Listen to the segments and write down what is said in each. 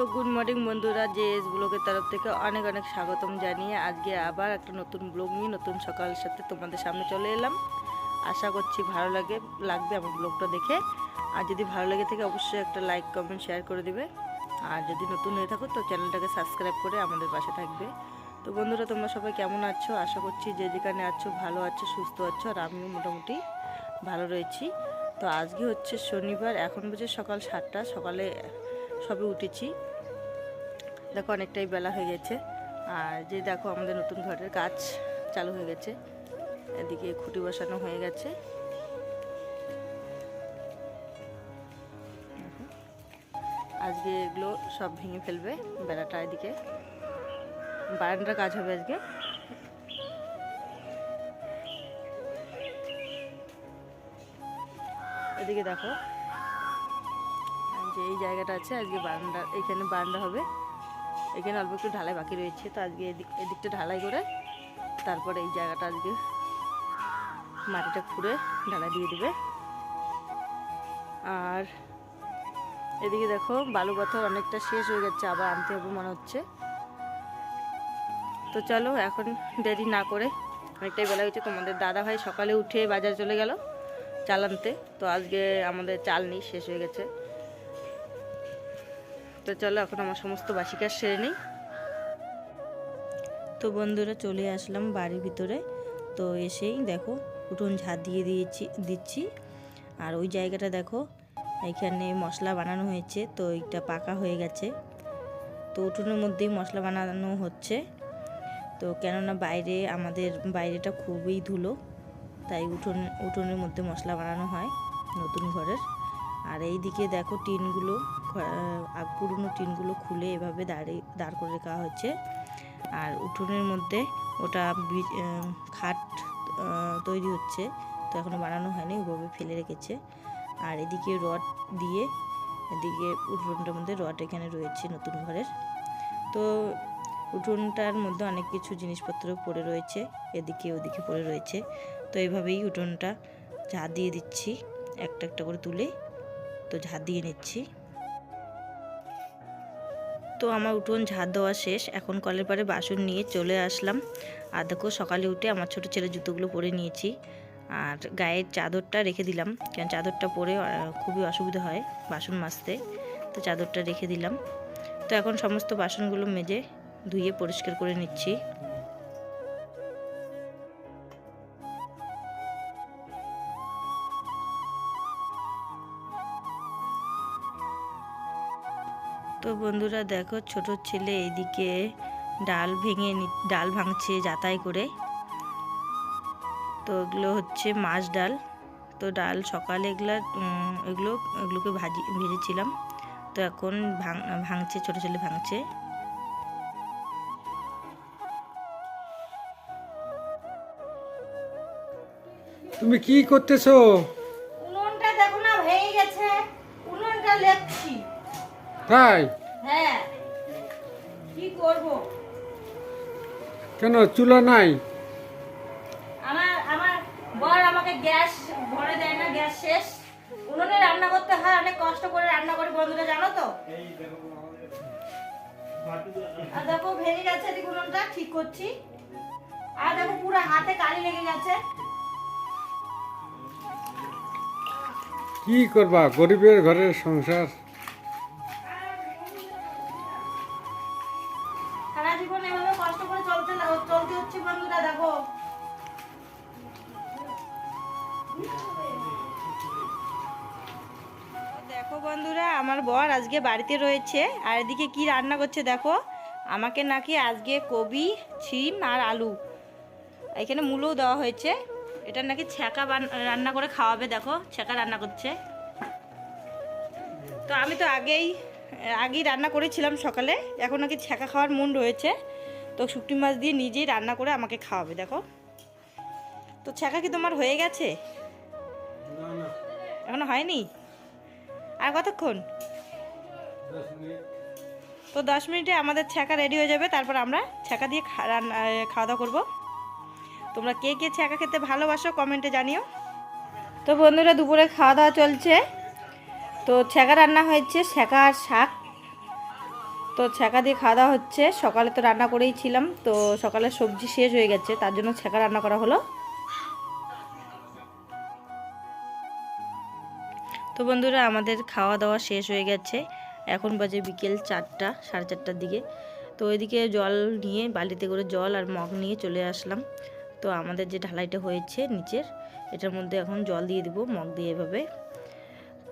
তো good morning বন্ধুরা, যে এস ব্লগের তরফ থেকে অনেক অনেক স্বাগতম জানিয়ে আজকে আবার একটা নতুন ব্লগ নিয়ে নতুন সকালের সাথে তোমাদের সামনে চলে এলাম। আশা করছি ভালো লাগে, লাগবে আমার ব্লগটা দেখে। আর যদি ভালো লাগে থাকে অবশ্যই একটা লাইক, কমেন্ট, শেয়ার করে দিবে। আর যদি নতুন হয়ে থাকো তো চ্যানেলটাকে সাবস্ক্রাইব করে আমাদের পাশে থাকবে। তো বন্ধুরা, তোমরা সবাই কেমন আছো? আশা করছি যে যেখানে আছো ভালো আছো, সুস্থ আছো, আর আমিও মোটামুটি ভালো রয়েছি। তো আজকে হচ্ছে শনিবার, এখন বাজে সকাল সাতটা, সকালে সবে উঠেছি। দেখো, অনেকটাই বেলা হয়ে গেছে। আর যে দেখো, আমাদের নতুন ঘরের কাজ চালু হয়ে গেছে। এদিকে খুঁটি বসানো হয়ে গেছে। আজকে এগুলো সব ভেঙে ফেলবে, বেলাটা এদিকে। বারান্দার কাজ হবে আজকে। এদিকে দেখো, যে এই জায়গাটা আছে, আজকে বারান্দা, এখানে বারান্দা হবে। এখানে অল্প একটু ঢালাই বাকি রয়েছে, তো আজকে এদিক, এদিকটা ঢালাই করে তারপরে এই জায়গাটা আজকে মাটিটা খুঁড়ে ঢালাই দিয়ে দেবে। আর এদিকে দেখো, বালু পাথর অনেকটা শেষ হয়ে যাচ্ছে আবার আনতে হবে মনে হচ্ছে। তো চলো, এখন দেরি না করে অনেকটাই বেলা হয়েছে। তোমাদের দাদা ভাই সকালে উঠে বাজার চলে গেল চাল আনতে তো আজকে আমাদের চাল নেই শেষ হয়ে গেছে। তো চলো, এখন আমার সমস্ত বাসি কাজ সেরে নিই। তো বন্ধুরা, চলে আসলাম বাড়ির ভিতরে। তো এসেই দেখো, উঠোন ঝাঁট দিয়ে দিয়েছি, দিচ্ছি। আর ওই জায়গাটা দেখো, এখানে মশলা বানানো হয়েছে, তো এটা পাকা হয়ে গেছে। তো উঠোনের মধ্যেই মশলা বানানো হচ্ছে। তো কেননা বাইরে, আমাদের বাইরেটা খুবই ধুলো, তাই উঠোন, উঠোনের মধ্যে মশলা বানানো হয় নতুন ঘরের। আর এই দিকে দেখো টিনগুলো পুরনো টিনগুলো খুলে এভাবে দাঁড়িয়ে দাঁড় করে রাখা হচ্ছে। আর উঠোনের মধ্যে ওটা খাট তৈরি হচ্ছে। তো এখনও বানানো হয়নি, ওভাবে ফেলে রেখেছে। আর এদিকে রড দিয়ে, এদিকে উঠোনটার মধ্যে রড এখানে রয়েছে নতুন ঘরের। তো উঠোনটার মধ্যে অনেক কিছু জিনিসপত্র পড়ে রয়েছে, এদিকে ওদিকে পড়ে রয়েছে। তো এইভাবেই উঠোনটা ঝাঁ দিয়ে দিচ্ছি, একটা একটা করে তুলে তো ঝাঁট দিয়ে নিচ্ছি। তো আমার উঠোন ঝাঁট দেওয়া শেষ। এখন কলের পারে বাসন নিয়ে চলে আসলাম। আর দেখো সকালে উঠে আমার ছোট ছেলের জুতোগুলো পরে নিয়েছি। আর গায়ের চাদরটা রেখে দিলাম। কারণ চাদরটা পরে খুবই অসুবিধা হয় বাসন মাজতে। তো চাদরটা রেখে দিলাম। তো এখন সমস্ত বাসনগুলো মেজে ধুয়ে পরিষ্কার করে নিচ্ছি। তো বন্ধুরা দেখো ছোট ছেলে এইদিকে ডাল ভেঙে নি- ডাল ভাঙছে যাতাই করে। তো এগুলো হচ্ছে মাছ ডাল। তো ডাল সকালে এগুলো এগুলো এগুলোকে ভাজি ভেজেছিলাম। তো এখন ভাঙ ভাঙছে ছোট ছেলে ভাঙছে। তুমি কি করতেছো? উনুনটা দেখো না ভেঙে গেছে। উনুনটা লেপছি। তাই? হ্যাঁ। কি করব? কেন চুলা নাই? আমার আমার বর আমাকে গ্যাস ভরে দেয় না গ্যাস শেষ। উনুনে রান্না করতে হয় অনেক কষ্ট করে রান্না করে বন্ধুরা জানো তো? আর দেখো ভেঙে গেছে এদিকে উনুনটা ঠিক করছি। আর দেখো পুরো হাতে কালি লেগে গেছে। কি করবা গরিবের ঘরের সংসার? এভাবে কষ্ট করে চলতে চলতে হচ্ছে বন্ধুরা, দেখো। দেখো বন্ধুরা, আমার বর আজকে বাড়িতে রয়েছে, আর এদিকে কি রান্না করছে দেখো? আমাকে নাকি আজকে কবি, ছিম আর আলু। এখানে মূলও দেওয়া হয়েছে। এটা নাকি ছ্যাঁকা রান্না করে খাওয়াবে, দেখো, ছ্যাঁকা রান্না করছে। তো আমি তো আগেই আগেই রান্না করেছিলাম সকালে এখন নাকি ছ্যাঁকা খাওয়ার মন রয়েছে? তো শুকটি মাছ দিয়ে নিজেই রান্না করে আমাকে খাওয়াবে দেখো। তো ছ্যাঁকা কি তোমার হয়ে গেছে? এখনও হয়নি? আর কতক্ষণ? তো দশ মিনিটে আমাদের ছ্যাঁকা রেডি হয়ে যাবে তারপর আমরা ছ্যাঁকা দিয়ে খাওয়া দাওয়া করব। তোমরা কে কে ছ্যাঁকা খেতে ভালোবাসো কমেন্টে জানিও। তো বন্ধুরা দুপুরে খাওয়া দাওয়া চলছে। তো ছ্যাঁকা রান্না হয়েছে, ছ্যাঁকা আর শাক। তো ছ্যাঁকা দিয়ে খাওয়া দাওয়া হচ্ছে। সকালে তো রান্না করেই ছিলাম, তো সকালে সবজি শেষ হয়ে গেছে, তার জন্য ছ্যাঁকা রান্না করা হলো। তো বন্ধুরা, আমাদের খাওয়া দাওয়া শেষ হয়ে গেছে। এখন বাজে বিকেল চারটা, সাড়ে চারটার দিকে। তো ওইদিকে জল নিয়ে বালিতে করে জল আর মগ নিয়ে চলে আসলাম। তো আমাদের যে ঢালাইটা হয়েছে নিচের, এটার মধ্যে এখন জল দিয়ে দিব, মগ দিয়ে এভাবে।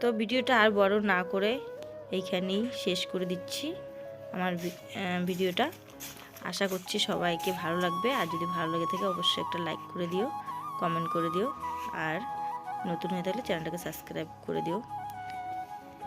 তো ভিডিওটা আর বড় না করে এইখানেই শেষ করে দিচ্ছি আমার ভিডিওটা। আশা করছি সবাইকে ভালো লাগবে। আর যদি ভালো লাগে থাকে অবশ্যই একটা লাইক করে দিও, কমেন্ট করে দিও। আর নতুন হয়ে থাকলে চ্যানেলটাকে সাবস্ক্রাইব করে দিও।